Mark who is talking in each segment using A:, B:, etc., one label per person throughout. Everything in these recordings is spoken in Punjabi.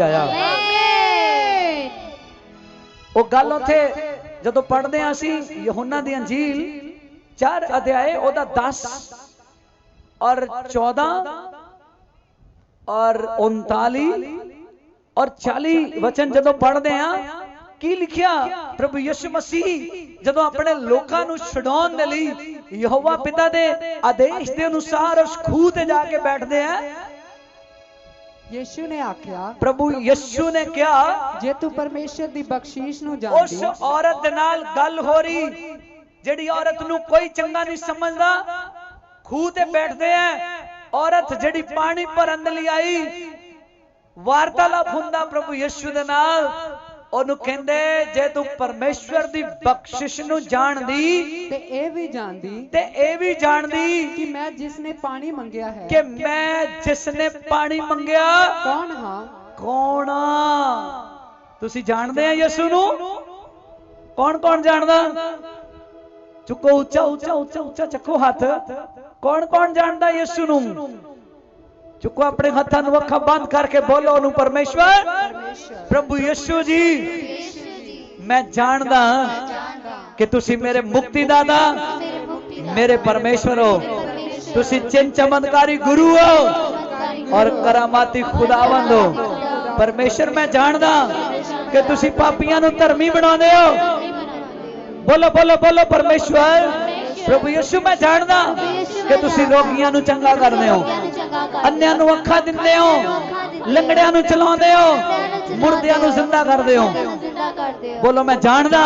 A: ਆਇਆ। ਉਹ ਗੱਲ ਉੱਥੇ ਜਦੋਂ ਪੜ੍ਹਦੇ ਆ ਅਸੀਂ ਯਹੋਨਾ ਦੀ ਅੰਜੀਲ 4 ਅਧਿਆਏ ਉਹਦਾ 10 ਔਰ 14 ਔਰ 39 ਔਰ 40 ਵਚਨ ਜਦੋਂ ਪੜ੍ਹਦੇ ਆ ਕੀ ਲਿਖਿਆ? ਪ੍ਰਭੂ ਯਿਸੂ ਮਸੀਹ ਜਦੋਂ ਆਪਣੇ ਲੋਕਾਂ ਨੂੰ ਛਡਾਉਣ ਦੇ ਲਈ ਯਹੋਵਾ ਪਿਤਾ ਦੇ ਆਦੇਸ਼ ਦੇ ਅਨੁਸਾਰ ਉਸ ਖੂਹ ਤੇ ਜਾ ਕੇ ਬੈਠਦੇ ਆ
B: ਯੀਸ਼ੂ ਨੇ ਆਖਿਆ
A: ਪ੍ਰਭੂ ਯਿਸੂ ਨੇ ਕਿਹਾ
B: ਜੇ ਤੂੰ ਪਰਮੇਸ਼ਰ ਦੀ ਬਖਸ਼ੀਸ਼ ਨੂੰ
A: ਉਸ
B: ਜਾਣਦੀ
A: ਔਰਤ ਦੇ ਨਾਲ ਗੱਲ ਹੋ ਰਹੀ ਜਿਹੜੀ ਔਰਤ ਨੂੰ ਕੋਈ ਚੰਗਾ ਨਹੀਂ ਸਮਝਦਾ ਖੂਹ ਤੇ ਬੈਠਦੇ ਐ ਔਰਤ ਜਿਹੜੀ ਪਾਣੀ ਭਰਨ ਲਈ ਆਈ ਵਾਰਤਾਲਾਪ ਹੁੰਦਾ ਪ੍ਰਭੂ ਯਿਸੂ ਦੇ ਨਾਲ ਉਹਨੂੰ ਕਹਿੰਦੇ ਜੇ ਤੂੰ ਪਰਮੇਸ਼ਵਰ ਦੀ ਬਖਸ਼ਿਸ਼ ਨੂੰ ਜਾਣਦੀ
B: ਤੇ ਇਹ ਵੀ ਜਾਣਦੀ
A: ਤੇ ਇਹ ਵੀ ਜਾਣਦੀ
B: ਕਿ ਮੈਂ ਜਿਸ ਨੇ ਪਾਣੀ ਮੰਗਿਆ ਹੈ
A: ਕਿ ਮੈਂ ਜਿਸ ਨੇ ਪਾਣੀ ਮੰਗਿਆ
B: ਕੌਣ ਹਾਂ?
A: ਕੌਣ ਤੁਸੀਂ ਜਾਣਦੇ ਆ ਯਿਸੂ ਨੂੰ? ਕੌਣ ਕੌਣ ਜਾਣਦਾ? ਚੁੱਕੋ ਉੱਚਾ ਉੱਚਾ ਉੱਚਾ ਉੱਚਾ ਚੱਕੋ ਹੱਥ। ਕੌਣ ਕੌਣ ਜਾਣਦਾ ਯਿਸੂ ਨੂੰ? ਚੁੱਕੋ ਆਪਣੇ ਹੱਥਾਂ ਨੂੰ ਅੱਖਾਂ ਬੰਦ ਕਰਕੇ ਬੋਲੋ ਉਹਨੂੰ ਪਰਮੇਸ਼ਵਰ ਪ੍ਰਭੂ ਯਿਸੂ ਜੀ ਮੈਂ ਜਾਣਦਾ ਕਿ ਤੁਸੀਂ ਮੇਰੇ ਮੁਕਤੀ ਦਾਤਾ ਮੇਰੇ ਪਰਮੇਸ਼ਵਰ ਹੋ ਤੁਸੀਂ ਚਿੰਨ ਚਮਤਕਾਰੀ ਗੁਰੂ ਹੋ ਔਰ ਕਰਾਮਾਤੀ ਖੁਦਾਵੰਦ ਹੋ ਪਰਮੇਸ਼ਰ ਮੈਂ ਜਾਣਦਾ ਕਿ ਤੁਸੀਂ ਪਾਪੀਆਂ ਨੂੰ ਧਰਮੀ ਬਣਾਉਂਦੇ ਹੋ ਬੋਲੋ ਬੋਲੋ ਬੋਲੋ ਪਰਮੇਸ਼ਵਰ ਪ੍ਰਭੂ ਯਿਸੂ ਮੈਂ ਜਾਣਦਾ ਕਿ ਤੁਸੀਂ ਰੋਗੀਆਂ ਨੂੰ ਚੰਗਾ ਕਰਦੇ ਹੋ। ਅੰਨਿਆਂ ਨੂੰ ਅੱਖਾਂ ਦਿੰਦੇ ਹੋ। ਲੰਗੜਿਆਂ ਨੂੰ ਚਲਾਉਂਦੇ ਹੋ। ਮੁਰਦਿਆਂ ਨੂੰ ਜ਼ਿੰਦਾ ਕਰਦੇ ਹੋ। ਬੋਲੋ ਮੈਂ ਜਾਣਦਾ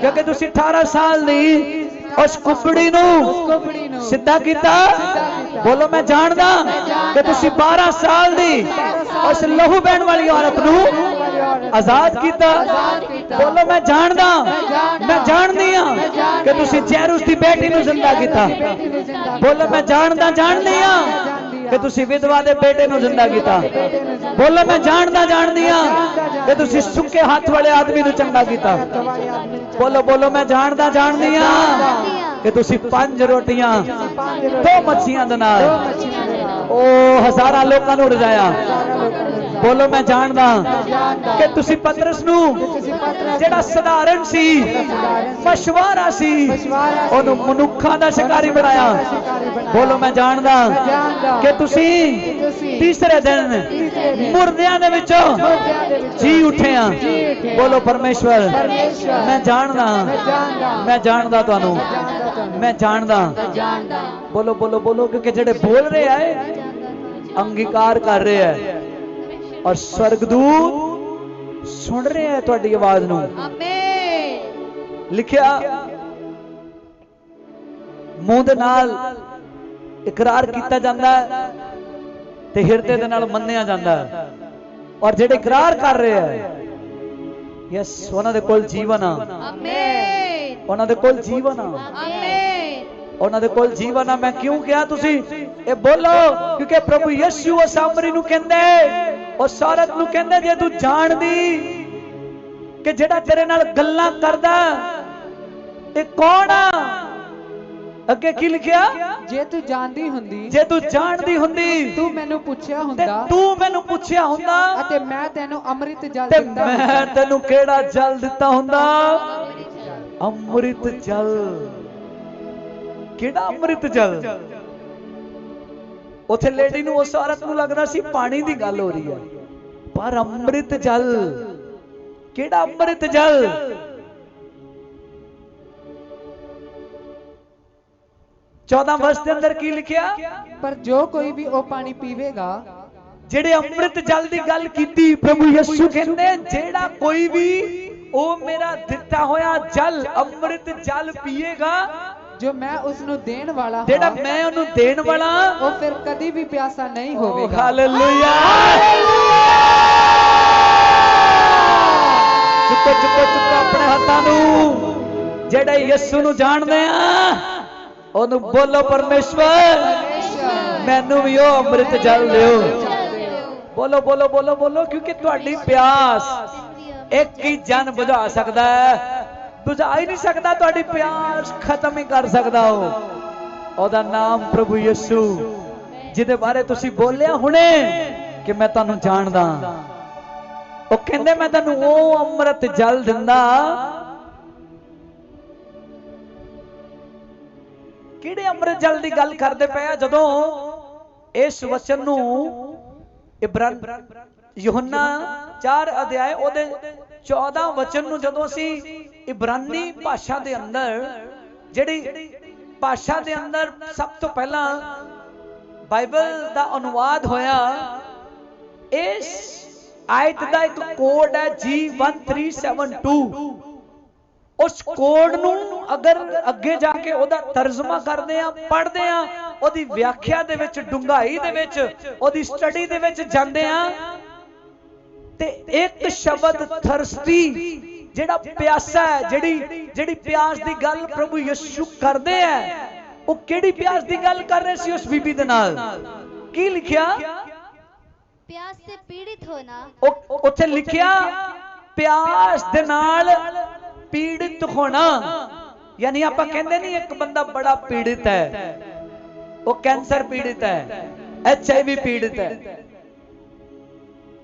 A: ਕਿਉਂਕਿ ਤੁਸੀਂ 18 ਸਾਲ ਦੀ ਉਸ ਕੁਕੜੀ ਨੂੰ ਸਿੱਧਾ ਕੀਤਾ। ਬੋਲੋ ਮੈਂ ਜਾਣਦਾ ਕਿ ਤੁਸੀਂ 12 ਸਾਲ ਦੀ ਉਸ ਲਹੂ ਬਹਿਣ ਵਾਲੀ ਔਰਤ ਨੂੰ ਆਜ਼ਾਦ ਕੀਤਾ ਬੋਲੋ ਮੈਂ ਜਾਣਦਾ ਮੈਂ ਜਾਣਦੀ ਆ ਕਿ ਤੁਸੀਂ ਜੈਰੂਸ ਦੀ ਬੇਟੀ ਨੂੰ ਜ਼ਿੰਦਾ ਕੀਤਾ ਬੋਲੋ ਮੈਂ ਜਾਣਦਾ ਜਾਣਦੀ ਆ ਕਿ ਤੁਸੀਂ ਵਿਧਵਾ ਦੇ ਬੇਟੇ ਨੂੰ ਜ਼ਿੰਦਾ ਕੀਤਾ ਬੋਲੋ ਮੈਂ ਜਾਣਦਾ ਜਾਣਦੀ ਆ ਕਿ ਤੁਸੀਂ ਸੁੱਕੇ ਹੱਥ ਵਾਲੇ ਆਦਮੀ ਨੂੰ ਚੰਗਾ ਕੀਤਾ ਬੋਲੋ ਬੋਲੋ ਮੈਂ ਜਾਣਦਾ ਜਾਣਦੀ ਆ ਕਿ ਤੁਸੀਂ ਪੰਜ ਰੋਟੀਆਂ ਦੋ ਮੱਛੀਆਂ ਦੇ ਨਾਲ ਉਹ ਹਜ਼ਾਰਾਂ ਲੋਕਾਂ ਨੂੰ ਰਜਾਇਆ ਬੋਲੋ ਮੈਂ ਜਾਣਦਾ ਕਿ ਤੁਸੀਂ ਪਤਰਸ ਨੂੰ ਜਿਹੜਾ ਸਧਾਰਨ ਸੀ ਮਸ਼ਵਾਰਾ ਸੀ ਉਹਨੂੰ ਮਨੁੱਖਾਂ ਦਾ ਸ਼ਿਕਾਰੀ ਬਣਾਇਆ। ਬੋਲੋ ਮੈਂ ਜਾਣਦਾ ਕਿ ਤੁਸੀਂ ਤੀਸਰੇ ਦਿਨ ਮੁਰਦਿਆਂ ਦੇ ਵਿੱਚੋਂ ਜੀ ਉੱਠੇ ਆ ਬੋਲੋ ਪਰਮੇਸ਼ਵਰ ਮੈਂ ਜਾਣਦਾ। ਮੈਂ ਜਾਣਦਾ। ਤੁਹਾਨੂੰ। ਮੈਂ ਜਾਣਦਾ ਬੋਲੋ ਬੋਲੋ ਬੋਲੋ ਕਿਉਂਕਿ ਜਿਹੜੇ ਬੋਲ ਰਹੇ ਆ ਅੰਗੀਕਾਰ ਕਰ ਰਹੇ ਆ। ਔਰ ਸਵਰਗਦੂਤ ਸੁਣ ਰਹੇ ਆ ਤੁਹਾਡੀ ਆਵਾਜ਼ ਨੂੰ।
C: ਆਮੇਨ
A: ਲਿਖਿਆ ਮੂੰਹ ਦੇ ਨਾਲ ਇਕਰਾਰ ਕੀਤਾ ਜਾਂਦਾ ਹੈ ਤੇ ਹਿਰਦੇ ਦੇ ਨਾਲ ਮੰਨਿਆ ਜਾਂਦਾ ਹੈ। ਔਰ ਜਿਹੜੇ ਇਕਰਾਰ ਕਰ ਰਹੇ ਆ ਯਸ ਉਹਨਾਂ ਦੇ ਕੋਲ ਜੀਵਨ ਆ।
C: ਆਮੇਨ
A: ਉਹਨਾਂ ਦੇ ਕੋਲ ਜੀਵਨ ਆ।
C: ਆਮੇਨ
A: ਉਹਨਾਂ ਦੇ ਕੋਲ ਜੀਵਨ ਆ। ਮੈਂ ਕਿਉਂ ਕਿਹਾ ਤੁਸੀਂ? ਇਹ ਬੋਲੋ ਕਿਉਂਕਿ ਪ੍ਰਭੂ ਯਿਸੂ ਉਸ ਸਾਮਰੀ ਨੂੰ ਕਹਿੰਦੇ। ਉਸ ਔਰਤ ਨੂੰ ਕਹਿੰਦੇ ਜੇ ਤੂੰ ਜਾਣਦੀ ਕਿ ਜਿਹੜਾ ਤੇਰੇ ਨਾਲ ਗੱਲਾਂ ਕਰਦਾ ਇਹ ਕੌਣ ਆ? ਅੱਗੇ ਕੀ ਲਿਖਿਆ?
B: ਜੇ ਤੂੰ ਜਾਣਦੀ ਹੁੰਦੀ
A: ਜੇ ਤੂੰ ਜਾਣਦੀ ਹੁੰਦੀ
B: ਤੂੰ ਮੈਨੂੰ ਪੁੱਛਿਆ ਹੁੰਦਾ
A: ਤੂੰ ਮੈਨੂੰ ਪੁੱਛਿਆ ਹੁੰਦਾ।
B: ਅਤੇ ਮੈਂ ਤੈਨੂੰ ਅੰਮ੍ਰਿਤ ਜਲ
A: ਤੇ
B: ਦਿੰਦਾ
A: ਮੈਂ। ਤੈਨੂੰ ਕਿਹੜਾ ਜਲ ਦਿੱਤਾ ਹੁੰਦਾ? ਅੰਮ੍ਰਿਤ ਜਲ। ਕਿਹੜਾ ਅੰਮ੍ਰਿਤ ਜਲ? ਉਥੇ ਲੇਡੀ ਨੂੰ ਉਸ ਔਰਤ ਨੂੰ ਲੱਗਦਾ ਸੀ ਪਾਣੀ ਦੀ ਗੱਲ ਹੋ ਰਹੀ ਹੈ ਪਰ ਅੰਮ੍ਰਿਤ ਜਲ ਕਿਹੜਾ ਅੰਮ੍ਰਿਤ ਜਲ? ਚੌਦਾਂ ਵਰਸ ਦੇ ਅੰਦਰ ਕੀ ਲਿਖਿਆ?
B: ਪਰ ਜੋ ਕੋਈ ਵੀ ਉਹ ਪਾਣੀ ਪੀਵੇਗਾ
A: ਜਿਹੜੇ ਅੰਮ੍ਰਿਤ ਜਲ ਦੀ ਗੱਲ ਕੀਤੀ ਪ੍ਰਭੂ ਯਿਸੂ ਕਹਿੰਦੇ ਜਿਹੜਾ ਕੋਈ ਵੀ ਉਹ ਮੇਰਾ ਦਿੱਤਾ ਹੋਇਆ ਜਲ ਅੰਮ੍ਰਿਤ ਜਲ ਪੀਏਗਾ
B: ਜੋ ਮੈਂ ਉਸ ਨੂੰ ਦੇਣ ਵਾਲਾ
A: ਜਿਹੜਾ ਮੈਂ ਉਹਨੂੰ ਦੇਣ ਵਾਲਾ
B: ਉਹ ਫਿਰ ਕਦੀ ਵੀ ਪਿਆਸਾ ਨਹੀਂ ਹੋਵੇਗਾ।
A: ਹਾਲੇਲੂਇਆ ਚੁੱਕੋ ਚੁੱਕੋ ਚੁੱਕੋ ਆਪਣੇ ਹੱਥਾਂ ਨੂੰ। ਜਿਹੜੇ ਯਿਸੂ ਨੂੰ ਜਾਣਦੇ ਆ ਉਹਨੂੰ ਬੋਲੋ ਪਰਮੇਸ਼ਵਰ। ਮੈਨੂੰ ਵੀ ਉਹ ਅੰਮ੍ਰਿਤ ਜਲ ਦਿਓ। ਬੋਲੋ ਬੋਲੋ ਬੋਲੋ ਬੋਲੋ ਕਿਉਂਕਿ ਤੁਹਾਡੀ ਪਿਆਸ ਇੱਕ ਹੀ ਜਨ ਬੁਝਾ ਸਕਦਾ ਹੈ। ਬੁਝਾ ਹੀ ਨਹੀਂ ਸਕਦਾ, ਤੁਹਾਡੀ ਪਿਆਸ ਖਤਮ ਹੀ ਕਰ ਸਕਦਾ ਉਹ। ਉਹਦਾ ਨਾਮ ਪ੍ਰਭੂ ਯਿਸੂ। ਜਿਹਦੇ ਬਾਰੇ ਤੁਸੀਂ ਬੋਲਿਆ ਹੁਣੇ ਕਿ ਮੈਂ ਤੁਹਾਨੂੰ ਜਾਣਦਾ। ਉਹ ਕਹਿੰਦੇ, ਮੈਂ ਤੁਹਾਨੂੰ ਉਹ ਅੰਮ੍ਰਿਤ ਜਲ ਦਿੰਦਾ। ਕਿਹੜੇ ਅੰਮ੍ਰਿਤ ਜਲ ਦੀ ਗੱਲ ਕਰਦੇ ਪਏ ਆ? ਜਦੋਂ ਇਸ ਵਚਨ ਨੂੰ ਇਬਰਾਨ ਯੋਹੰਨਾ 4 ਅਧਿਆਇ, ਉਹਦੇ 14 ਵਚਨ ਨੂੰ ਜਦੋਂ ਅਸੀਂ ਇਬਰਾਨੀ ਭਾਸ਼ਾ ਦੇ ਅੰਦਰ, ਜਿਹੜੀ ਭਾਸ਼ਾ ਦੇ ਅੰਦਰ ਸਭ ਤੋਂ ਪਹਿਲਾਂ ਬਾਈਬਲ ਦਾ ਅਨੁਵਾਦ ਹੋਇਆ, ਇਸ ਆਇਤ ਦਾ ਇੱਕ ਕੋਡ ਹੈ G1372 ਉਸ ਕੋਡ ਨੂੰ ਅਗਰ ਅੱਗੇ ਜਾ ਕੇ ਉਹਦਾ ਤਰਜਮਾ ਕਰਦੇ ਆ ਪੜ੍ਹਦੇ ਆ ਉਹਦੀ ਵਿਆਖਿਆ ਦੇ ਵਿੱਚ, ਡੂੰਘਾਈ ਦੇ ਵਿੱਚ, ਉਹਦੀ ਸਟੱਡੀ ਦੇ ਵਿੱਚ ਜਾਂਦੇ ਆ ਤੇ ਇੱਕ ਸ਼ਬਦ ਥਰਸਟੀ ਜਿਹੜਾ ਪਿਆਸਾ ਹੈ ਜਿਹੜੀ ਜਿਹੜੀ ਪਿਆਸ ਦੀ ਗੱਲ ਪ੍ਰਭੂ ਯਿਸੂ ਕਰਦੇ ਆ ਉਹ ਕਿਹੜੀ ਪਿਆਸ ਦੀ ਗੱਲ ਕਰ ਰਹੇ ਸੀ ਉਸ ਬੀਬੀ ਦੇ ਨਾਲ? ਕੀ ਲਿਖਿਆ?
C: ਪਿਆਸ ਤੇ ਪੀੜਿਤ
A: ਹੋਣਾ। ਉੱਥੇ ਲਿਖਿਆ ਪਿਆਸ ਦੇ ਨਾਲ ਪੀੜਿਤ ਹੋਣਾ। ਯਾਨੀ ਆਪਾਂ ਕਹਿੰਦੇ ਨਹੀਂ ਇੱਕ ਬੰਦਾ ਬੜਾ ਪੀੜਿਤ ਹੈ। ਉਹ ਕੈਂਸਰ ਪੀੜਿਤ ਹੈ ਐਚਆਈਵੀ ਪੀੜਿਤ ਹੈ।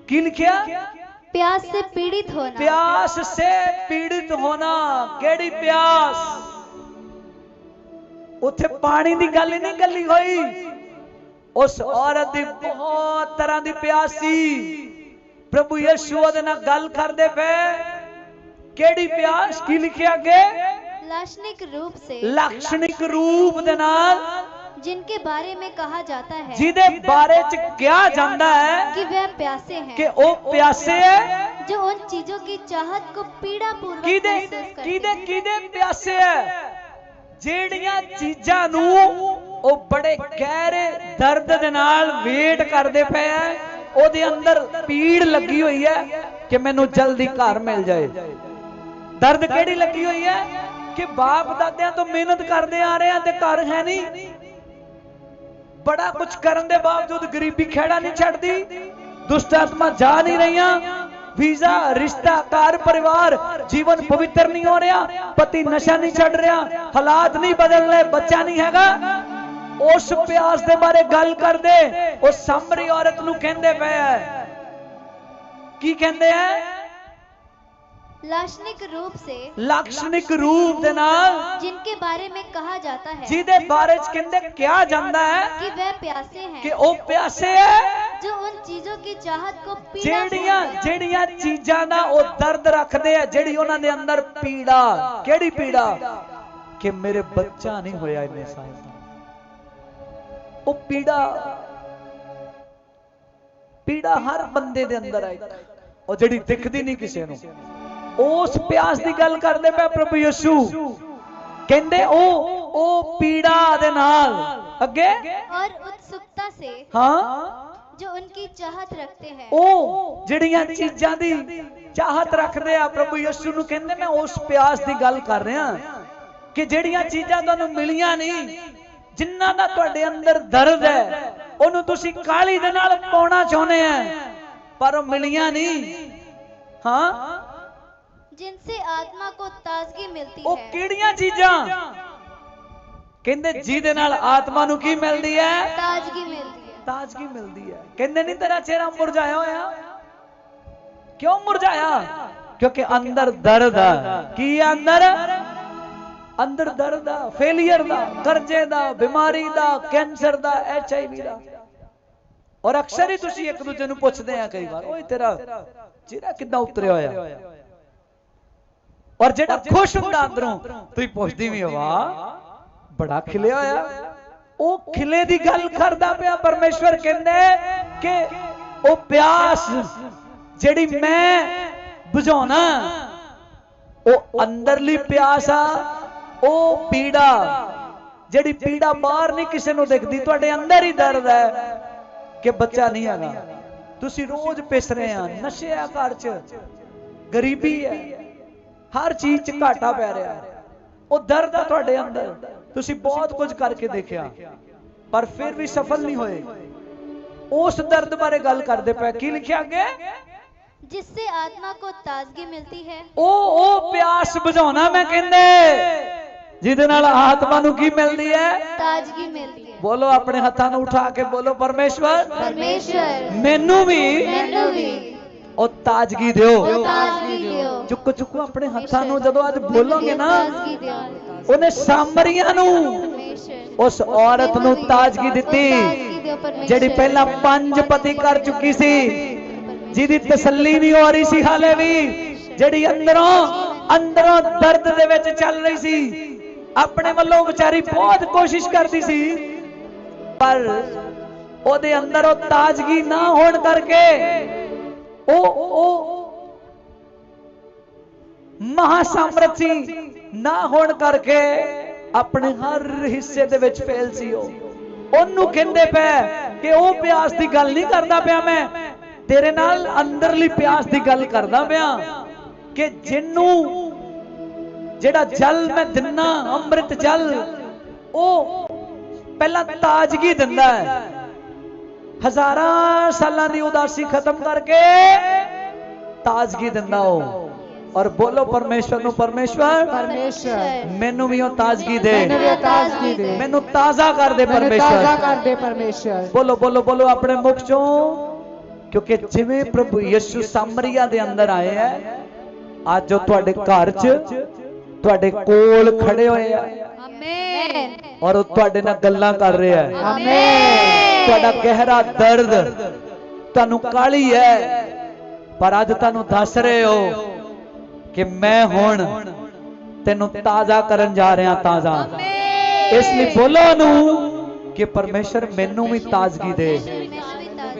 A: ਕੀ ਲਿਖਿਆ?
C: प्यास से पीड़ित होना।
A: प्यास से पीड़ित होना केड़ी प्यास? उथे पानी की गल नहीं गली हुई। उस औरत की बहुत तरह की प्यासी। प्रभु यीशु ओदे नाल गल करदे पे केड़ी प्यास की लिखिया अगे
C: लक्षणिक रूप से।
A: लक्षणिक रूप दे नाल
C: जिनके बारे में कहा जाता है
A: ਜਿਹਦੇ ਬਾਰੇ ਚ ਕਿਹਾ ਜਾਂਦਾ ਹੈ
C: कि वह प्यासे
A: ਕਿ
C: हैं
A: ਉਹ ਪਿਆਸੇ ਹੈ
C: जो उन चीजों की चाहत को पीड़ा पूर्वक
A: ਕਿਹਦੇ
C: महसूस करते
A: ਕਿਹਦੇ
C: हैं।
A: ਕਿਹਦੇ ਪਿਆਸੇ ਹੈ ਜਿਹੜੀਆਂ ਚੀਜ਼ਾਂ ਨੂੰ ਉਹ ਬੜੇ ਗਹਿਰੇ ਦਰਦ ਦੇ ਨਾਲ ਵੇਟ ਕਰਦੇ ਪਏ ਆ ਉਹਦੇ ਅੰਦਰ ਪੀੜ ਲੱਗੀ ਹੋਈ ਹੈ ਕਿ ਮੈਨੂੰ ਜਲਦੀ ਘਰ ਮਿਲ ਜਾਏ ਦਰਦ ਕਿਹੜੀ ਲੱਗੀ ਹੋਈ ਹੈ ਕਿ ਬਾਪ ਦਾਦਿਆਂ ਤੋਂ ਮਿਹਨਤ ਕਰਦੇ ਆ ਰਹੇ ਆ ਤੇ ਘਰ ਹੈ ਨਹੀਂ ਬੜਾ ਕੁਝ ਕਰਨ ਦੇ ਬਾਵਜੂਦ ਗਰੀਬੀ ਖੇੜਾ ਨਹੀਂ ਛੱਡਦੀ। ਦੁਸ਼ਟ ਆਤਮਾ ਜਾ ਨਹੀਂ ਰਹੀਆਂ। ਵੀਜ਼ਾ, ਰਿਸ਼ਤਾ, ਘਰ, ਪਰਿਵਾਰ, ਜੀਵਨ ਪਵਿੱਤਰ ਨਹੀਂ ਹੋ ਰਿਹਾ। ਪਤੀ ਨਸ਼ਾ ਨਹੀਂ ਛੱਡ ਰਿਹਾ। ਹਾਲਾਤ ਨਹੀਂ ਬਦਲ ਰਹੇ। ਬੱਚਾ ਨਹੀਂ ਹੈਗਾ। ਉਸ ਪਿਆਸ ਦੇ ਬਾਰੇ ਗੱਲ ਕਰਦੇ। ਉਹ ਸਾਹਮਣੇ ਔਰਤ ਨੂੰ ਕਹਿੰਦੇ ਪਏ ਹੈ ਕੀ ਕਹਿੰਦੇ ਆ?
C: लाक्षणिक रूप से
A: लाक्षणिक रूप
C: जिनके बारे में कहा जाता है
A: जिदे बारे क्या, क्या जानता है
C: कि वे प्यासे हैं।
A: कि वो प्यासे है।
C: जो उन चीज़ों की चाहत को
A: जेड़िया जेड़िया चीजा ना वो दर्द रखते हैं जेड़ी उन्होंने अंदर पीड़ा। केड़ी पीड़ा? कि मेरे बच्चा नहीं होया इन्हें साहित्य वो पीड़ा। पीड़ा हर बंदे दे अंदर आई। और जड़ी दिखती नहीं किसी को ਉਸ ਪਿਆਸ ਦੀ ਗੱਲ ਕਰਦੇ ਪਏ ਪ੍ਰਭੂ ਯਸ਼ੂ। ਕਹਿੰਦੇ ਉਹ ਉਹ ਪੀੜਾ ਦੇ ਨਾਲ। ਅੱਗੇ?
C: ਔਰ ਉਤਸੁਕਤਾ ਸੇ
A: ਹਾਂ?
C: ਜੋ ਉਨਕੀ ਚਾਹਤ ਰੱਖਤੇ ਹੈ।
A: ਉਹ ਜਿਹੜੀਆਂ ਚੀਜ਼ਾਂ ਦੀ ਚਾਹਤ ਰੱਖਦੇ ਆ ਪ੍ਰਭੂ ਯਿਸੂ ਨੂੰ ਕਹਿੰਦੇ ਮੈਂ ਉਸ ਪਿਆਸ ਦੀ ਗੱਲ ਕਰ ਰਿਹਾ ਕਿ ਜਿਹੜੀਆਂ ਚੀਜ਼ਾਂ ਤੁਹਾਨੂੰ ਮਿਲੀਆਂ ਨਹੀਂ ਜਿੰਨਾ ਦਾ ਤੁਹਾਡੇ ਅੰਦਰ ਦਰਦ ਹੈ ਉਹਨੂੰ ਤੁਸੀਂ ਕਾਲੀ ਦੇ ਨਾਲ ਪਾਉਣਾ ਚਾਹੁੰਦੇ ਆ ਪਰ ਉਹ ਮਿਲੀਆਂ ਨਹੀਂ। ਹਾਂ?
C: जिनसे आत्मा को ताजगी मिलती
A: ਉਹ
C: है
A: ਕਿਹੜੀਆਂ ਚੀਜ਼ਾਂ ਕਹਿੰਦੇ ਜਿਹਦੇ ਨਾਲ ਆਤਮਾ ਨੂੰ ਕੀ ਮਿਲਦੀ ਹੈ
C: ताजगी मिलती है
A: ਤਾਜ਼ਗੀ ਮਿਲਦੀ ਹੈ ਕਹਿੰਦੇ ਨਹੀਂ ਤੇਰਾ ਚਿਹਰਾ ਮੁਰਝਾਇਆ ਹੋਇਆ ਕਿਉਂ ਮੁਰਝਾਇਆ ਕਿਉਂਕਿ ਅੰਦਰ ਦਰਦ ਆ ਕੀ ਆ ਅੰਦਰ ਅੰਦਰ ਦਰਦ ਆ ਫੇਲਿਅਰ ਦਾ ਕਰਜ਼ੇ ਦਾ ਬਿਮਾਰੀ ਦਾ ਕੈਂਸਰ ਦਾ ਐਚਆਈਵੀ ਦਾ ਔਰ ਅਕਸਰ ਹੀ ਤੁਸੀਂ ਇੱਕ ਦੂਜੇ ਨੂੰ ਪੁੱਛਦੇ ਆ ਕਈ ਵਾਰ ਓਏ ਤੇਰਾ ਚਿਹਰਾ ਕਿੱਦਾਂ ਉਤਰਿਆ ਹੋਇਆ ਔਰ ਜਿਹੜਾ ਖੁਸ਼ ਹੁੰਦਾ ਅੰਦਰੋਂ ਤੁਸੀਂ ਪੁੱਛਦੀ ਵੀ ਹੋ, ਵਾਹ ਬੜਾ ਖਿਲਿਆ ਹੋਇਆ। ਉਹ ਖਿਲੇ ਦੀ ਗੱਲ ਕਰਦਾ ਪਿਆ ਪਰਮੇਸ਼ਵਰ ਕਹਿੰਦੇ ਕਿ ਉਹ ਪਿਆਸ ਜਿਹੜੀ ਮੈਂ ਬੁਝਾਉਣਾ ਉਹ ਅੰਦਰਲੀ ਪਿਆਸ ਆ ਉਹ ਪੀੜਾ ਜਿਹੜੀ ਪੀੜਾ ਬਾਹਰ ਨਹੀਂ ਕਿਸੇ ਨੂੰ ਦਿਖਦੀ ਤੁਹਾਡੇ ਅੰਦਰ ਹੀ ਦਰਦ ਹੈ ਕਿ ਬੱਚਾ ਨਹੀਂ ਹੈਗਾ। ਤੁਸੀਂ ਰੋਜ਼ ਪਿਸ ਰਹੇ ਆ ਨਸ਼ੇ ਆ ਘਰ 'ਚ। ਗਰੀਬੀ ਹੈ। ਹਰ ਚੀਜ਼ 'ਚ ਘਾਟਾ ਪੈ ਰਿਹਾ ਉਹ ਦਰਦ ਆ ਤੁਹਾਡੇ ਅੰਦਰ ਤੁਸੀਂ ਬਹੁਤ ਕੁਝ ਕਰਕੇ ਦੇਖਿਆ ਪਰ ਫਿਰ ਵੀ ਸਫਲ ਨਹੀਂ ਹੋਏ ਉਸ ਦਰਦ ਬਾਰੇ ਗੱਲ ਕਰਦੇ ਪਏ ਕੀ ਲਿਖਿਆ ਅੱਗੇ
C: जिससे आत्मा को ताजगी मिलती है
A: ਉਹ ਉਹ ਪਿਆਸ ਬੁਝਾਉਣਾ ਮੈਂ ਕਹਿੰਦੇ ਜਿਹਦੇ ਨਾਲ ਆਤਮਾ ਨੂੰ ਕੀ ਮਿਲਦੀ ਹੈ
C: ताजगी मिलती है
A: ਬੋਲੋ ਆਪਣੇ ਹੱਥਾਂ ਨੂੰ ਉਠਾ ਕੇ ਬੋਲੋ ਪਰਮੇਸ਼ਵਰ
C: परमेश्वर
A: ਮੈਨੂੰ ਵੀ
C: मैनू भी
A: ਉਹ ਤਾਜ਼ਗੀ ਦਿਓ।
C: ਉਹ ਤਾਜ਼ਗੀ ਦਿਓ।
A: ਚੁੱਕੋ ਚੁੱਕੋ ਆਪਣੇ ਹੱਥਾਂ ਨੂੰ ਜਦੋਂ ਅੱਜ ਬੋਲੋਗੇ ਨਾ ਉਹਨੇ ਸਾਮਰੀਆਂ ਨੂੰ ਉਸ ਔਰਤ ਨੂੰ ਤਾਜ਼ਗੀ ਦਿੱਤੀ। ਜਿਹੜੀ ਪਹਿਲਾਂ ਪੰਜ ਪਤੀ ਕਰ ਚੁੱਕੀ ਸੀ ਜਿਹਦੀ ਤਸੱਲੀ ਨਹੀਂ ਹੋ ਰਹੀ ਸੀ ਹਾਲੇ ਵੀ ਜਿਹੜੀ ਅੰਦਰੋਂ ਅੰਦਰੋਂ ਦਰਦ ਦੇ ਵਿੱਚ ਚੱਲ ਰਹੀ ਸੀ। ਆਪਣੇ ਵੱਲੋਂ ਵਿਚਾਰੀ ਬਹੁਤ ਕੋਸ਼ਿਸ਼ ਕਰਦੀ ਸੀ ਪਰ ਉਹਦੇ ਅੰਦਰ ਉਹ ਤਾਜ਼ਗੀ ਨਾ ਹੋਣ ਕਰਕੇ ਉਹ ਉਹ ਮਹਾਸਾਮਰਥ ਸੀ ਨਾ ਹੋਣ ਕਰਕੇ ਆਪਣੇ ਹਰ ਹਿੱਸੇ ਦੇ ਵਿੱਚ ਫੇਲ ਸੀ ਉਹ। ਉਹਨੂੰ ਕਹਿੰਦੇ ਪਏ ਕਿ ਉਹ ਪਿਆਸ ਦੀ ਗੱਲ ਨਹੀਂ ਕਰਦਾ ਪਿਆ ਮੈਂ। ਤੇਰੇ ਨਾਲ ਅੰਦਰਲੀ ਪਿਆਸ ਦੀ ਗੱਲ ਕਰਦਾ ਪਿਆ ਕਿ ਜਿੰਨੂੰ ਜਿਹੜਾ ਜਲ ਮੈਂ ਦਿੰਨਾ, ਅੰਮ੍ਰਿਤ ਜਲ, ਉਹ ਪਹਿਲਾਂ ਤਾਜ਼ਗੀ ਦਿੰਦਾ ਹੈ। ਹਜ਼ਾਰਾਂ ਸਾਲਾਂ ਦੀ ਉਦਾਸੀ ਖਤਮ ਕਰਕੇ ਤਾਜ਼ਗੀ ਦਿੰਦਾ ਉਹ ਔਰ ਬੋਲੋ ਪਰਮੇਸ਼ਵਰ ਨੂੰ ਪਰਮੇਸ਼ਵਰ।
B: ਪਰਮੇਸ਼ਰ
A: ਮੈਨੂੰ ਵੀ ਉਹ ਤਾਜ਼ਗੀ ਦੇ।
B: ਮੈਨੂੰ ਵੀ ਤਾਜ਼ਗੀ ਦੇ।
A: ਮੈਨੂੰ ਤਾਜ਼ਾ ਕਰ ਦੇ
B: ਮੈਨੂੰ ਤਾਜ਼ਾ
A: ਪਰਮੇਸ਼ਵਰ।
B: ਕਰ ਦੇ ਪਰਮੇਸ਼ਰ
A: ਬੋਲੋ ਬੋਲੋ ਬੋਲੋ ਆਪਣੇ ਮੁਖ ਚੋਂ। ਕਿਉਂਕਿ ਜਿਵੇਂ ਪ੍ਰਭੂ ਯਿਸੂ ਸਾਮਰੀਆ ਦੇ ਅੰਦਰ ਆਏ ਹੈ ਅੱਜ ਉਹ ਤੁਹਾਡੇ ਘਰ 'ਚ ਤੁਹਾਡੇ ਕੋਲ ਖੜੇ ਹੋਏ ਆ।
C: ਆਮੇਨ
A: ਔਰ ਉਹ ਤੁਹਾਡੇ ਨਾਲ ਗੱਲਾਂ ਕਰ ਰਿਹਾ ਹੈ
B: ਆਮੇਨ
A: ਤੁਹਾਡਾ ਗਹਿਰਾ ਦਰਦ ਤੁਹਾਨੂੰ ਕਾਲੀ ਹੈ? ਪਰ ਅੱਜ ਤੁਹਾਨੂੰ ਦੱਸ ਰਹੇ ਹੋ ਕਿ ਮੈਂ ਹੁਣ ਤੈਨੂੰ ਤਾਜ਼ਾ ਕਰਨ ਜਾ ਰਿਹਾ ਤਾਜ਼ਾ। ਇਸ ਲਈ ਬੋਲੋ ਨੂੰ ਕਿ ਪਰਮੇਸ਼ਰ ਮੈਨੂੰ ਵੀ ਤਾਜ਼ਗੀ ਦੇ।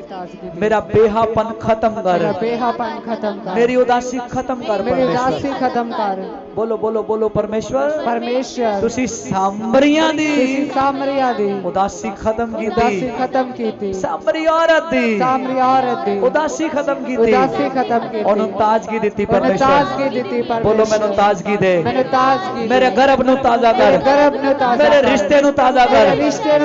C: ਮੈਨੂੰ ਵੀ ਤਾਜ਼ਗੀ
B: ਤਾਜ਼ਗੀ ਦੇ
A: ਮੇਰਾ ਬੇਹਾਪਨ ਖਤਮ
B: ਮੇਰਾ
A: ਕਰ
B: ਬੇਹਾਪਨ ਖਤਮ ਕਰ
A: ਮੇਰੀ ਉਦਾਸੀ ਖਤਮ ਕਰ
B: ਮੇਰੀ
A: ਪਰਮੇਸ਼ਰ
B: ਉਦਾਸੀ ਖਤਮ ਕਰ
A: ਬੋਲੋ ਬੋਲੋ ਬੋਲੋ ਪਰਮੇਸ਼ਰ
B: ਪਰਮੇਸ਼ਰ
A: ਤੁਸੀਂ ਸਾਮਰੀਆਂ
B: ਤੁਸੀਂ
A: ਦੀ
B: ਸਾਮਰੀਆ ਦੀ
A: ਉਦਾਸੀ ਖਤਮ
B: ਉਦਾਸੀ
A: ਕੀਤੀ
B: ਖਤਮ ਕੀਤੀ
A: ਸਾਮਰੀ ਔਰਤ ਦੀ
B: ਸਾਮਰੀ ਔਰਤ ਦੀ
A: ਉਦਾਸੀ ਖਤਮ ਕੀਤੀ
B: ਉਦਾਸੀ ਖਤਮ ਕੀਤੀ
A: ਉਹਨੂੰ ਤਾਜ਼ਗੀ ਦਿੱਤੀ
B: ਉਹਨੂੰ
A: ਪਰਮੇਸ਼ਰ
B: ਤਾਜ਼ਗੀ ਦਿੱਤੀ ਪਰਮੇਸ਼ਰ
A: ਬੋਲੋ ਮੈਨੂੰ ਤਾਜ਼ਗੀ ਦੇ
B: ਮੈਨੂੰ ਤਾਜ਼ਗੀ ਦੇ।
A: ਮੇਰੇ ਗਰਭ ਨੂੰ ਤਾਜ਼ਾ
B: ਮੇਰੇ
A: ਕਰ
B: ਗਰਭ ਨੂੰ ਤਾਜ਼ਾ
A: ਮੇਰੇ
B: ਕਰ।
A: ਰਿਸ਼ਤੇ ਨੂੰ ਤਾਜ਼ਾ ਕਰ
B: ਮੇਰੇ ਰਿਸ਼ਤੇ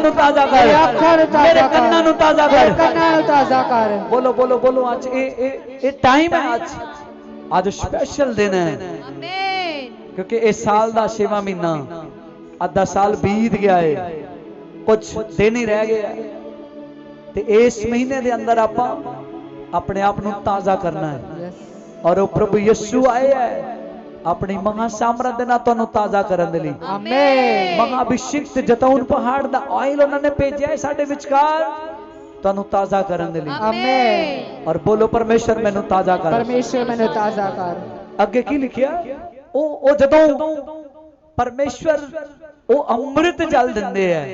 B: ਨੂੰ ਤਾਜ਼ਾ
A: ਮੇਰੀ
B: ਕਰ।
A: ਸਿਹਤ ਨੂੰ ਤਾਜ਼ਾ ਕਰ
B: ਮੇਰੀ ਸਿਹਤ ਨੂੰ ਤਾਜ਼ਾ
A: ਮੇਰੀ
B: ਕਰ।
A: ਅੱਖਾਂ ਨੂੰ ਤਾਜ਼ਾ ਕਰ
B: ਮੇਰੀ ਅੱਖਾਂ ਨੂੰ ਤਾਜ਼ਾ
A: ਮੇਰੇ
B: ਕਰ।
A: ਕੰਨਾਂ ਨੂੰ ਤਾਜ਼ਾ
B: ਮੇਰੇ
A: ਕਰ
B: ਕੰਨਾਂ ਨੂੰ ਤਾਜ਼ਾ ਕਰ
A: ਬੋਲੋ ਬੋਲੋ ਬੋਲੋ ਅੱਜ ਇਹ ਇਹ ਇਹ ਟਾਈਮ ਹੈ ਅੱਜ ਅੱਜ ਸਪੈਸ਼ਲ ਦਿਨ ਹੈ
C: ਆਮੇਨ
A: ਕਿਉਂਕਿ ਇਸ ਸਾਲ ਦਾ 6ਵਾਂ ਮਹੀਨਾ ਅੱਧਾ ਸਾਲ ਬੀਤ ਗਿਆ ਹੈ ਕੁਝ ਦਿਨ ਹੀ ਰਹਿ ਗਏ ਹੈ ਤੇ ਇਸ ਮਹੀਨੇ ਦੇ ਅੰਦਰ ਆਪਾਂ ਆਪਣੇ ਆਪ ਨੂੰ ਤਾਜ਼ਾ ਕਰਨਾ ਹੈ
B: ਯੈਸ
A: ਔਰ ਉਹ ਪ੍ਰਭੂ ਯਿਸੂ ਆਏ ਹੈ ਆਪਣੇ ਮਹਾ ਸਾਮਰਾਜ ਦੇ ਨਾਲ ਤੁਹਾਨੂੰ ਤਾਜ਼ਾ ਕਰਨ ਦੇ ਲਈ।
B: ਆਮੇਨ
A: ਮਹਾ ਅਭਿਸ਼ੇਕ ਤੇ ਜਤਾਉਨ ਪਹਾੜ ਦਾ ਆਇਲ ਉਹਨਾਂ ਨੇ ਭੇਜਿਆ ਹੈ ਸਾਡੇ ਵਿਚਕਾਰ। ਤੁਹਾਨੂੰ ਤਾਜ਼ਾ ਕਰਨ ਦੇ ਲਈ।
B: ਆਮੇਨ
A: ਔਰ ਬੋਲੋ ਪਰਮੇਸ਼ਰ ਮੈਨੂੰ ਤਾਜ਼ਾ ਕਰ।
B: ਪਰਮੇਸ਼ਰ ਮੈਨੂੰ ਤਾਜ਼ਾ ਕਰ।
A: ਅੱਗੇ ਕੀ ਲਿਖਿਆ? ਉਹ ਉਹ ਜਦੋਂ ਪਰਮੇਸ਼ਰ ਉਹ ਅੰਮ੍ਰਿਤ ਜਲ ਦਿੰਦੇ ਆ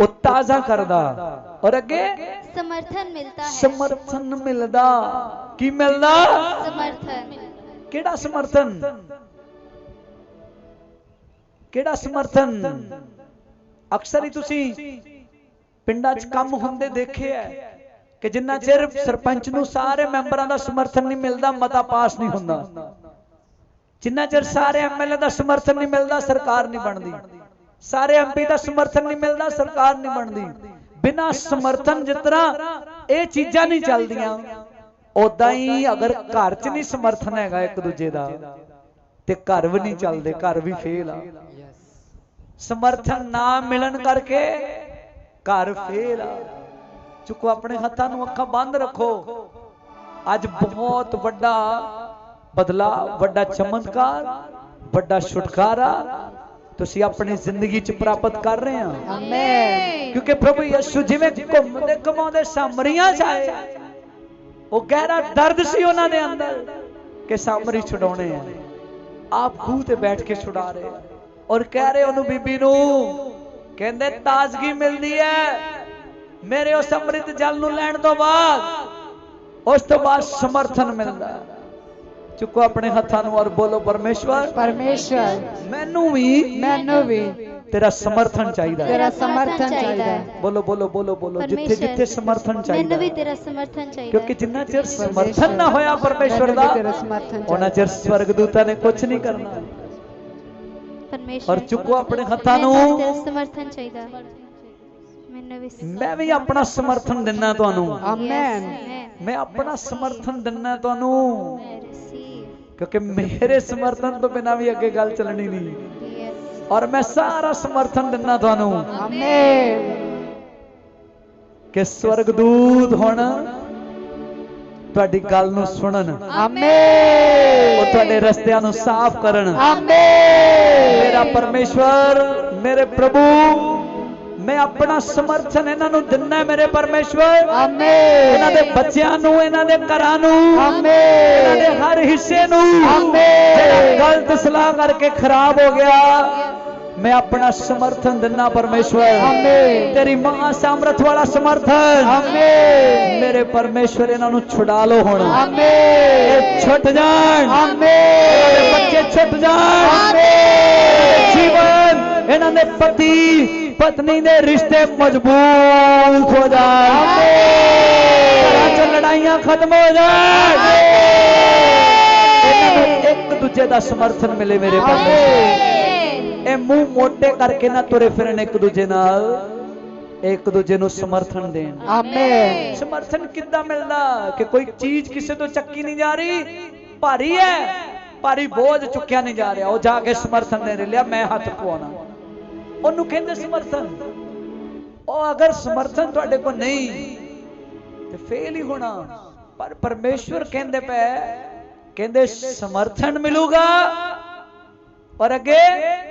A: ਉਹ ਤਾਜ਼ਾ ਕਰਦਾ। ਔਰ ਅੱਗੇ?
C: ਸਮਰਥਨ ਮਿਲਦਾ ਹੈ।
A: ਸਮਰਥਨ ਮਿਲਦਾ। ਕੀ ਮਿਲਦਾ?
C: ਸਮਰਥਨ।
A: ਕਿਹੜਾ ਸਮਰਥਨ? ਕਿਹੜਾ ਸਮਰਥਨ? ਅਕਸਰ ਹੀ ਤੁਸੀਂ ਪਿੰਡਾਂ 'ਚ ਕੰਮ ਹੁੰਦੇ ਦੇਖੇ ਕਿ ਜਿੰਨਾ ਚਿਰ ਸਰਪੰਚ ਨੂੰ ਸਾਰੇ ਮੈਂਬਰਾਂ ਦਾ ਸਮਰਥਨ ਨਹੀਂ ਮਿਲਦਾ, ਮਤਾ ਪਾਸ ਨਹੀਂ ਹੁੰਦਾ। ਜਿੰਨਾ ਚਿਰ ਸਾਰੇ ਐਮਐਲਏ ਦਾ ਸਮਰਥਨ ਨਹੀਂ ਮਿਲਦਾ, ਸਰਕਾਰ ਨਹੀਂ ਬਣਦੀ। ਸਾਰੇ ਐਮਪੀ ਦਾ ਸਮਰਥਨ ਨਹੀਂ ਮਿਲਦਾ, ਸਰਕਾਰ ਨਹੀਂ ਬਣਦੀ। ਬਿਨਾ ਸਮਰਥਨ ਜਿਸ ਤਰ੍ਹਾਂ ਇਹ ਚੀਜ਼ਾਂ ਨਹੀਂ ਚੱਲਦੀਆਂ। ਉਦਾਂ ਹੀ ਅਗਰ ਘਰ 'ਚ ਨਹੀਂ ਸਮਰਥਨ ਹੈਗਾ ਇੱਕ ਦੂਜੇ ਦਾ ਤੇ ਘਰ ਵੀ ਨਹੀਂ ਚੱਲਦੇ ਘਰ ਵੀ ਫੇਲ ਆ। ਸਮਰਥਨ ਨਾ ਮਿਲਣ ਕਰਕੇ ਘਰ ਫੇਲ ਆ। ਚੁੱਕੋ ਆਪਣੇ ਹੱਥਾਂ ਨੂੰ ਅੱਖਾਂ ਬੰਦ ਰੱਖੋ। ਅੱਜ ਬਹੁਤ ਵੱਡਾ ਬਦਲਾਅ ਵੱਡਾ ਚਮਤਕਾਰ ਵੱਡਾ ਛੁਟਕਾਰਾ ਤੁਸੀਂ ਆਪਣੀ ਜ਼ਿੰਦਗੀ 'ਚ ਪ੍ਰਾਪਤ ਕਰ ਰਹੇ ਆ
B: ਆਮੇਨ
A: ਕਿਉਂਕਿ ਪ੍ਰਭੂ ਯਿਸੂ ਜਿਵੇਂ ਘੁੰਮਦੇ ਘਮਾਉਂਦੇ ਸਾਮਰੀਆਂ 'ਚ ਆਏ ਉਹ ਗਹਿਰਾ ਦਰਦ ਸੀ ਉਹਨਾਂ ਦੇ ਅੰਦਰ ਕਿ ਸਾਮਰੀ ਛੁਡਾਉਣੇ ਆ ਆਪ ਖੂਹ ਤੇ ਬੈਠ ਕੇ ਛੁਡਾ ਰਹੇ। ਔਰ ਕਹਿ ਰਹੇ ਉਹਨੂੰ ਬੀਬੀ ਨੂੰ ਕਹਿੰਦੇ ਤਾਜ਼ਗੀ ਮਿਲਦੀ ਹੈ ਮੇਰੇ ਉਸ ਅੰਮ੍ਰਿਤ ਜਲ ਨੂੰ ਲੈਣ ਤੋਂ ਬਾਅਦ ਉਸ ਤੋਂ ਬਾਅਦ ਸਮਰਥਨ ਮਿਲਦਾ। ਚੁੱਕੋ ਆਪਣੇ ਹੱਥਾਂ ਨੂੰ ਔਰ ਬੋਲੋ ਪਰਮੇਸ਼ਵਰ
B: ਪਰਮੇਸ਼ਰ
A: ਮੈਨੂੰ ਵੀ
B: ਮੈਨੂੰ ਵੀ
A: ਤੇਰਾ ਸਮਰਥਨ ਚਾਹੀਦਾ ਹੈ।
B: ਤੇਰਾ ਸਮਰਥਨ ਚਾਹੀਦਾ ਹੈ।
A: ਬੋਲੋ ਬੋਲੋ ਬੋਲੋ ਬੋਲੋ ਜਿੱਥੇ ਜਿੱਥੇ ਸਮਰਥਨ ਚਾਹੀਦਾ
C: ਮੈਨੂੰ ਵੀ। ਤੇਰਾ ਸਮਰਥਨ ਚਾਹੀਦਾ
A: ਕਿਉਂਕਿ ਜਿੰਨਾ ਚਿਰ ਸਮਰਥਨ ਨਾ ਹੋਇਆ ਪਰਮੇਸ਼ਵਰ ਦਾ
B: ਵੀ ਤੇਰਾ ਸਮਰਥਨ
A: ਉਹਨਾਂ ਚਿਰ ਸਵਰਗਦੂਤਾਂ ਨੇ ਕੁਝ ਨਹੀਂ ਕਰਨਾ।
C: ਪਰਮੇਸ਼ਰ
A: ਔਰ ਚੁੱਕੋ ਆਪਣੇ ਹੱਥਾਂ
C: ਮੈਨੂੰ ਵੀ
A: ਨੂੰ।
C: ਤੇਰਾ ਸਮਰਥਨ ਚਾਹੀਦਾ ਮੈਨੂੰ ਵੀ
A: ਮੈਂ ਵੀ ਆਪਣਾ ਸਮਰਥਨ ਦਿੰਨਾ ਤੁਹਾਨੂੰ।
B: ਆਮੇਨ
A: ਮੈਂ ਆਪਣਾ ਸਮਰਥਨ ਦਿੰਨਾ ਤੁਹਾਨੂੰ। ਕਿਉਂਕਿ ਮੇਰੇ ਸਮਰਥਨ ਤੋਂ ਬਿਨਾਂ ਵੀ ਅੱਗੇ ਗੱਲ ਚੱਲਣੀ ਨਹੀਂ। ਔਰ ਮੈਂ ਸਾਰਾ ਸਮਰਥਨ ਦਿੰਨਾ ਤੁਹਾਨੂੰ
B: ਆਮੇਨ
A: ਕਿ ਸਵਰਗਦੂਤ ਹੁਣ ਤੁਹਾਡੀ ਗੱਲ ਨੂੰ ਸੁਣਨ
B: Amen.
A: ਉਹ ਤੁਹਾਡੇ ਰਸਤਿਆਂ ਨੂੰ ਸਾਫ਼ ਕਰਨ
B: Amen.
A: ਮੇਰਾ ਪਰਮੇਸ਼ਵਰ ਮੇਰੇ ਪ੍ਰਭੂ ਮੈਂ ਆਪਣਾ ਸਮਰਥਨ ਇਹਨਾਂ ਨੂੰ ਦਿੰਨਾ ਮੇਰੇ ਪਰਮੇਸ਼ਵਰ ਇਹਨਾਂ ਦੇ. ਬੱਚਿਆਂ ਨੂੰ ਇਹਨਾਂ ਦੇ ਘਰਾਂ ਨੂੰ
B: Amen.
A: ਇਹਨਾਂ ਦੇ ਹਰ ਹਿੱਸੇ ਨੂੰ
B: Amen.
A: ਜਿਹੜਾ ਗਲਤ ਸਲਾਹ ਕਰਕੇ ਖਰਾਬ ਹੋ ਗਿਆ ਮੈਂ ਆਪਣਾ ਸਮਰਥਨ ਦਿੰਨਾ ਪਰਮੇਸ਼ਵਰ. ਤੇਰੀ ਮਹਾ ਸਾਮਰਥ ਵਾਲਾ ਸਮਰਥਨ. ਮੇਰੇ ਇਹਨਾਂ ਨੂੰ ਛੁਡਾ ਲਓ ਹੁਣ।
B: Amen.
A: ਇਹ ਛੁੱਟ ਜਾਣ। ਇਹਨਾਂ ਦੇ
B: Amen.
A: ਬੱਚੇ ਛੁੱਟ ਜਾਣ. ਜੀਵਨ ਇਹਨਾਂ ਦੇ ਪਤੀ ਪਤਨੀ ਦੇ ਰਿਸ਼ਤੇ ਮਜ਼ਬੂਤ ਹੋ ਜਾਣ। ਘਰਾਂ ਇਹ ਮੂੰਹ ਮੋਟੇ ਕਰਕੇ ਨਾ ਤੁਰੇ ਫਿਰਨ ਇੱਕ ਦੂਜੇ ਨਾਲ। ਇੱਕ ਦੂਜੇ ਨੂੰ ਸਮਰਥਨ ਦੇਣ।
B: Amen.
A: ਸਮਰਥਨ ਕਿੱਦਾਂ ਮਿਲਦਾ? ਕਿ ਕੋਈ ਚੀਜ਼ ਕਿਸੇ ਤੋਂ ਚੱਕੀ ਨਹੀਂ ਜਾ ਰਹੀ। ਭਾਰੀ ਹੈ। ਭਾਰੀ ਬੋਝ ਚੁੱਕਿਆ ਨਹੀਂ ਜਾ ਰਿਹਾ। ਉਹ ਜਾ ਕੇ ਸਮਰਥਨ ਦੇ ਲਿਆ ਮੈਂ ਹੱਥ ਪਵਾਉਣਾ। ਉਹਨੂੰ ਕਹਿੰਦੇ ਸਮਰਥਨ। ਉਹ ਅਗਰ ਸਮਰਥਨ ਤੁਹਾਡੇ ਕੋਲ ਨਹੀਂ ਤੇ ਫੇਲ ਹੀ ਹੋਣਾ। ਪਰ ਪਰਮੇਸ਼ਵਰ ਕਹਿੰਦੇ ਪਏ ਕਹਿੰਦੇ ਸਮਰਥਨ ਮਿਲੂਗਾ। और आगे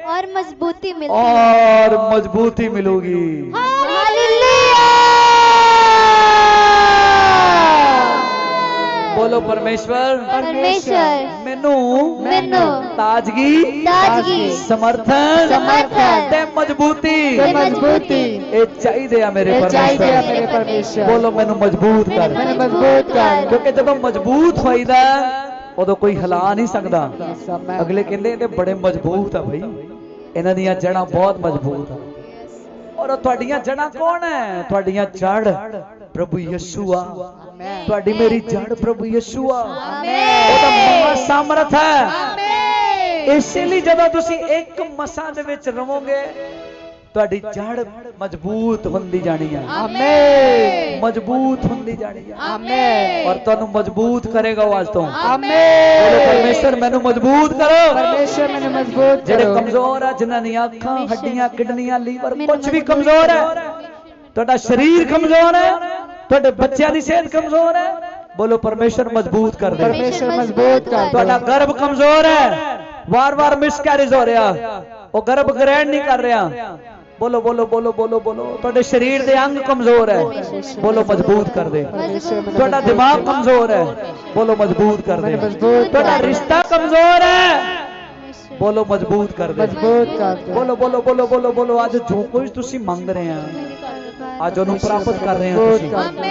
C: और मजबूती मिलेगी
A: और मजबूती मिलोगी। बोलो परमेश्वर।
C: परमेश्वर। मेनू।
A: मेनू।
C: ताजगी।
A: ताजगी।
C: समर्थन।
A: समर्थन। ते
B: मजबूती। ते
A: मजबूती। ए चाहिए आ
B: मेरे परमेश्वर चाहिए
A: आ
B: मेरे परमेश्वर।
A: बोलो मेनू मज़बूत कर।
B: मेनू मज़बूत कर।
A: क्योंकि जब मज़बूत होईदा ਉਦੋਂ ਕੋਈ ਹਿਲਾ ਨਹੀਂ ਸਕਦਾ। ਅਗਲੇ ਕਹਿੰਦੇ ਇਹਦੇ ਬੜੇ ਮਜ਼ਬੂਤ ਆ ਭਾਈ ਇਹਨਾਂ ਦੀਆਂ ਜੜਾਂ ਬਹੁਤ ਮਜ਼ਬੂਤ ਆ। ਔਰ ਤੁਹਾਡੀਆਂ ਜੜਾਂ ਕੌਣ ਹੈ? ਤੁਹਾਡੀਆਂ ਜੜ ਪ੍ਰਭੂ ਯਿਸੂ ਆ ਤੁਹਾਡੀ ਮੇਰੀ ਜੜ ਪ੍ਰਭੂ ਯਿਸੂ ਆ ਉਹਦਾ ਮਹਾ ਸਮਰਥ ਹੈ। ਇਸੇ ਲਈ ਜਦੋਂ ਤੁਸੀਂ ਇੱਕ ਮਸਾ ਦੇ ਵਿੱਚ ਰਹੋਗੇ ਤੁਹਾਡੀ ਜੜ ਮਜ਼ਬੂਤ ਹੁੰਦੀ ਜਾਣੀ ਆ।
B: Amen.
A: ਮਜ਼ਬੂਤ ਹੁੰਦੀ ਜਾਣੀ ਆ।
B: Amen.
A: ਔਰ ਤੁਹਾਨੂੰ ਮਜ਼ਬੂਤ ਕਰੇਗਾ ਉਹ ਅੱਜ ਤੋਂ। ਬੋਲੋ
B: Amen.
A: ਪਰਮੇਸ਼ਰ ਮੈਨੂੰ ਮਜ਼ਬੂਤ ਕਰੋ।
B: ਪਰਮੇਸ਼ਰ ਮੈਨੂੰ ਮਜ਼ਬੂਤ
A: ਜਿਹੜੇ ਕਮਜ਼ੋਰ ਆ ਜਿਨ੍ਹਾਂ ਦੀਆਂ ਅੱਖਾਂ ਹੱਡੀਆਂ ਕਿਡਨੀਆਂ ਲੀਵਰ ਕੁਝ ਵੀ ਕਮਜ਼ੋਰ ਹੈ ਤੁਹਾਡਾ ਸਰੀਰ ਕਮਜ਼ੋਰ ਹੈ ਤੁਹਾਡੇ ਬੱਚਿਆਂ ਦੀ ਸਿਹਤ ਕਮਜ਼ੋਰ ਹੈ ਬੋਲੋ ਪਰਮੇਸ਼ਰ ਮਜ਼ਬੂਤ ਕਰ ਦੇ।
B: ਪਰਮੇਸ਼ਰ ਮਜ਼ਬੂਤ ਕਰ
A: ਤੁਹਾਡਾ। ਗਰਭ ਕਮਜ਼ੋਰ ਹੈ ਵਾਰ-ਵਾਰ ਮਿਸਕੈਰੇਜ ਹੋ ਰਿਹਾ। ਉਹ ਗਰਭ ਗ੍ਰਹਿਣ ਨਹੀਂ ਕਰ ਰਿਹਾ। ਬੋਲੋ ਬੋਲੋ ਬੋਲੋ ਬੋਲੋ ਬੋਲੋ ਤੁਹਾਡੇ ਸਰੀਰ ਦੇ ਅੰਗ ਕਮਜ਼ੋਰ ਹੈ ਬੋਲੋ ਮਜ਼ਬੂਤ ਕਰ ਦੇ
B: ਪਰਮੇਸ਼ਰ ਮੈਨੂੰ
A: ਤੁਹਾਡਾ
B: ਮਜ਼ਬੂਤ
A: ਦਿਮਾਗ
B: ਕਰ।
A: ਕਮਜ਼ੋਰ ਹੈ ਬੋਲੋ ਮਜ਼ਬੂਤ ਕਰ ਦੇ
B: ਮੈਨੂੰ ਮਜ਼ਬੂਤ
A: ਤੁਹਾਡਾ
B: ਕਰ।
A: ਰਿਸ਼ਤਾ ਕਮਜ਼ੋਰ ਹੈ ਬੋਲੋ ਮਜ਼ਬੂਤ ਕਰ ਦੇ
B: ਮਜ਼ਬੂਤ ਕਰ ਦਿਓ।
A: ਬੋਲੋ ਬੋਲੋ ਬੋਲੋ ਬੋਲੋ ਬੋਲੋ ਅੱਜ ਜੋ ਕੁਝ ਤੁਸੀਂ ਮੰਗ ਰਹੇ ਆ ਅੱਜ ਉਹਨੂੰ ਪ੍ਰਾਪਤ ਕਰ ਰਹੇ ਹੋ
B: ਮਜ਼ਬੂਤ
A: ਤੁਸੀਂ
B: ਕਰ ਦਿਓ।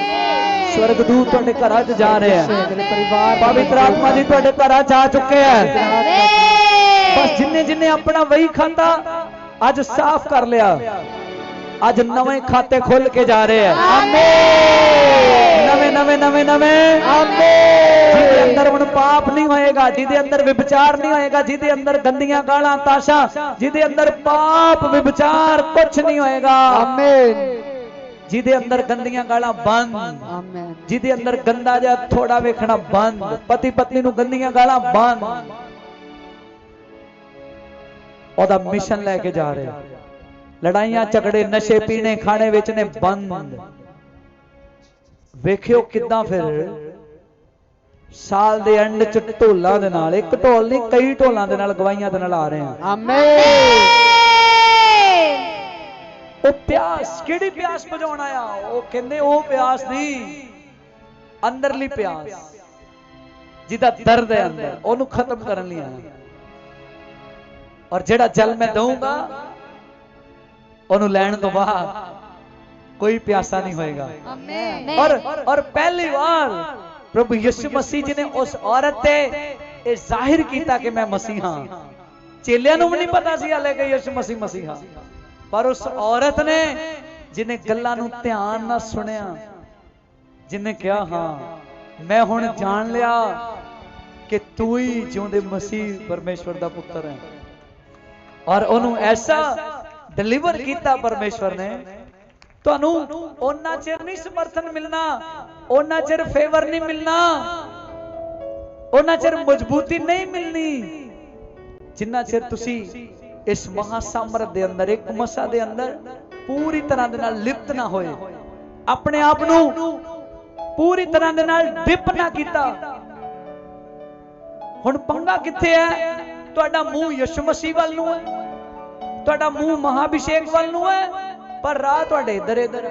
A: ਸਵਰਗਦੂਤ ਤੁਹਾਡੇ ਘਰਾਂ 'ਚ ਜਾ ਰਹੇ ਆ
B: ਮੇਰੇ ਪਰਿਵਾਰ ਨੂੰ
A: ਪਵਿੱਤਰ ਆਤਮਾ ਜੀ ਤੁਹਾਡੇ ਘਰਾਂ 'ਚ ਆ ਚੁੱਕੇ ਆ ਬਸ ਜਿੰਨੇ ਜਿੰਨੇ ਆਪਣਾ ਵਹੀ ਖਾਤਾ ਅੱਜ ਸਾਫ਼ ਕਰ ਲਿਆ। ਅੱਜ ਨਵੇਂ ਖਾਤੇ ਖੁੱਲ ਕੇ ਜਾ ਰਹੇ ਆ। ਨਵੇਂ ਨਵੇਂ ਨਵੇਂ ਨਵੇਂ। ਜਿਹਦੇ ਅੰਦਰ ਹੁਣ ਪਾਪ ਨਹੀਂ ਹੋਏਗਾ ਜਿਹਦੇ ਅੰਦਰ ਵਿਭਚਾਰ ਨਹੀਂ ਹੋਏਗਾ ਜਿਹਦੇ ਅੰਦਰ ਗੰਦੀਆਂ ਗਾਲਾਂ ਤਾਸ਼ਾਂ ਜਿਹਦੇ ਅੰਦਰ ਪਾਪ ਵਿਭਚਾਰ ਕੁਝ ਨਹੀਂ ਹੋਏਗਾ।
B: ਆਮੇਨ।
A: ਜਿਹਦੇ ਅੰਦਰ ਗੰਦੀਆਂ ਗਾਲਾਂ ਬੰਦ।
B: ਆਮੇਨ।
A: ਜਿਹਦੇ ਅੰਦਰ ਗੰਦਾ ਜਿਹਾ ਥੋੜਾ ਵੇਖਣਾ ਬੰਦ। ਪਤੀ ਪਤਨੀ ਨੂੰ ਗੰਦੀਆਂ ਗਾਲਾਂ ਬੰਦ। ਉਹਦਾ ਮਿਸ਼ਨ ਲੈ ਕੇ ਜਾ ਰਿਹਾ। ਲੜਾਈਆਂ ਝਗੜੇ ਨਸ਼ੇ ਪੀਣੇ ਖਾਣੇ ਵੇਚਣੇ ਬੰਦ। ਵੇਖਿਓ ਕਿਦਾਂ ਫਿਰ ਸਾਲ ਦੇ ਐਂਡ ਚ ਢੋਲਾਂ ਦੇ ਨਾਲ ਇੱਕ ਢੋਲ ਨਹੀਂ ਕਈ ਢੋਲਾਂ ਦੇ ਨਾਲ ਗਵਾਈਆਂ ਦੇ ਨਾਲ ਆ ਰਹੇ ਆ
B: ਆਮੇਨ
A: ਉਹ ਪਿਆਸ ਕਿਹੜੀ ਪਿਆਸ ਬੁਝਾਉਣ ਆਇਆ? ਉਹ ਕਹਿੰਦੇ ਉਹ ਪਿਆਸ ਨਹੀਂ ਅੰਦਰਲੀ ਪਿਆਸ। ਜਿਹਦਾ ਦਰਦ ਹੈ ਅੰਦਰ ਉਹਨੂੰ ਖਤਮ ਕਰਨ ਲਈ ਆਇਆ। ਔਰ ਜਿਹੜਾ ਜਲ ਮੈਂ ਦਊਂਗਾ ਉਹਨੂੰ ਲੈਣ ਤੋਂ ਬਾਅਦ ਕੋਈ ਪਿਆਸਾ ਨਹੀਂ ਹੋਏਗਾ। ਔਰ ਔਰ ਪਹਿਲੀ ਵਾਰ ਪ੍ਰਭੂ ਯਿਸੂ ਮਸੀਹ ਜੀ ਨੇ ਉਸ ਔਰਤ ਤੇ ਇਹ ਜ਼ਾਹਿਰ ਕੀਤਾ ਕਿ ਮੈਂ ਮਸੀਹ ਹਾਂ। ਚੇਲਿਆਂ ਨੂੰ ਵੀ ਨਹੀਂ ਪਤਾ ਸੀ ਹਾਲੇ ਕਿ ਯਿਸੂ ਮਸੀਹ ਮਸੀਹ ਹਾਂ। ਪਰ ਉਸ ਔਰਤ ਨੇ ਜਿਹਨੇ ਗੱਲਾਂ ਨੂੰ ਧਿਆਨ ਨਾਲ ਸੁਣਿਆ ਜਿਹਨੇ ਕਿਹਾ ਹਾਂ ਮੈਂ ਹੁਣ ਜਾਣ ਲਿਆ ਕਿ ਤੂੰ ਹੀ ਜਿਉਂਦੇ ਮਸੀਹ ਪਰਮੇਸ਼ਵਰ ਦਾ ਪੁੱਤਰ ਹੈ। ਔਰ ਉਹਨੂੰ ਐਸਾ ਡਿਲੀਵਰ ਕੀਤਾ ਪਰਮੇਸ਼ਵਰ ਨੇ, ਤੁਹਾਨੂੰ ਉਹਨਾਂ ਚਿਰ ਨਹੀਂ ਸਮਰਥਨ ਮਿਲਣਾ, ਉਹਨਾਂ ਚਿਰ ਫੇਵਰ ਨਹੀਂ ਮਿਲਣਾ, ਉਹਨਾਂ ਚਿਰ ਮਜ਼ਬੂਤੀ ਨਹੀਂ ਮਿਲਣੀ। ਜਿੰਨਾ ਚਿਰ ਤੁਸੀਂ ਇਸ ਮਹਾ ਸਾਮਰਥ ਦੇ ਅੰਦਰ, ਇੱਕ ਮਸਾ ਦੇ ਅੰਦਰ ਪੂਰੀ ਤਰ੍ਹਾਂ ਦੇ ਨਾਲ ਲਿਪਤ ਨਾ ਹੋਏ, ਆਪਣੇ ਆਪ ਨੂੰ ਪੂਰੀ ਤਰ੍ਹਾਂ ਦੇ ਨਾਲ ਡਿਪ ਨਾ ਕੀਤਾ, ਹੁਣ ਪੰਗਾ ਕਿੱਥੇ ਹੈ? ਤੁਹਾਡਾ ਮੂੰਹ ਯਸ਼ਮਸੀ ਵੱਲ ਨੂੰ ਹੈ। ਤੁਹਾਡਾ ਮੂੰਹ ਮਹਾਭਿਸ਼ੇਕ ਵੱਲ ਨੂੰ ਹੈ, ਪਰ ਰਾਹ ਤੁਹਾਡੇ ਇੱਧਰ ਇੱਧਰ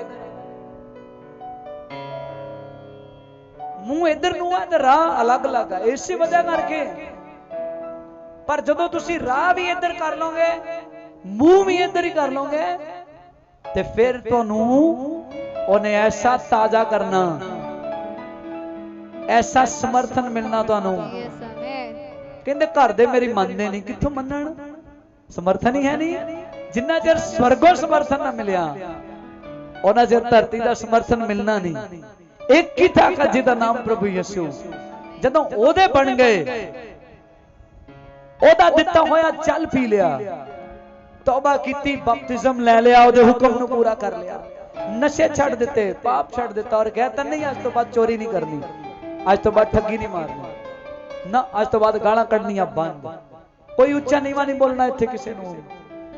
A: ਮੂੰਹ ਇੱਧਰ ਨੂੰ ਆ ਤੇ ਰਾਹ ਅਲੱਗ-ਅਲੱਗ ਹੈ, ਇਸੇ ਵਜ੍ਹਾ ਕਰਕੇ। ਪਰ ਜਦੋਂ ਤੁਸੀਂ ਰਾਹ ਵੀ ਇੱਧਰ ਕਰ ਲਓਗੇ, ਮੂੰਹ ਵੀ ਇੱਧਰ ਹੀ ਕਰ ਲਓਗੇ, ਤੇ ਫਿਰ ਤੁਹਾਨੂੰ ਉਹਨੇ ਐਸਾ ਤਾਜ਼ਾ ਕਰਨਾ, ਐਸਾ ਸਮਰਥਨ ਮਿਲਣਾ ਤੁਹਾਨੂੰ। ਕਹਿੰਦੇ ਘਰ ਦੇ ਮੇਰੀ ਮੰਨਦੇ ਨਹੀਂ। ਕਿੱਥੋਂ ਮੰਨਣ? ਸਮਰਥਨ ਹੀ ਹੈ ਨਹੀਂ। ਜਿੰਨਾ ਚਿਰ ਸਵਰਗੋਂ ਸਮਰਥਨ ਨਾ ਮਿਲਿਆ, ਉਹਨਾਂ ਚਿਰ ਧਰਤੀ ਦਾ ਸਮਰਥਨ ਮਿਲਣਾ ਨਹੀਂ। ਇੱਕ ਹੀ ਤਾਕਤ ਜਿਹਦਾ ਨਾਮ ਪ੍ਰਭੂ ਯਿਸੂ। ਜਦੋਂ ਉਹਦੇ ਬਣ ਗਏ, ਉਹਦਾ ਦਿੱਤਾ ਹੋਇਆ ਚੱਲ ਪੀ ਲਿਆ। ਤੌਬਾ ਕੀਤੀ, ਬਪਤਿਜ਼ਮ ਲੈ ਲਿਆ, ਉਹਦੇ ਹੁਕਮ ਨੂੰ ਪੂਰਾ ਕਰ ਲਿਆ। ਨਸ਼ੇ ਛੱਡ ਦਿੱਤੇ, ਪਾਪ ਛੱਡ ਦਿੱਤਾ ਔਰ ਕਹਿਤਾ ਨਹੀਂ, ਅੱਜ ਤੋਂ ਬਾਅਦ ਚੋਰੀ ਨਹੀਂ ਕਰਨੀ। ਅੱਜ ਤੋਂ ਬਾਅਦ ਠੱਗੀ ਨਹੀਂ ਮਾਰਨੀ। ਨਾ ਅੱਜ ਤੋਂ ਬਾਅਦ ਗਾਲਾਂ ਕੱਢਣੀਆਂ ਬੰਦ। ਕੋਈ ਉੱਚਾ ਨੀਵਾ ਨਹੀਂ ਬੋਲਣਾ ਇੱਥੇ ਕਿਸੇ ਨੂੰ।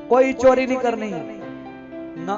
A: ਕੋਈ ਚੋਰੀ ਨਹੀਂ ਕਰਨੀ।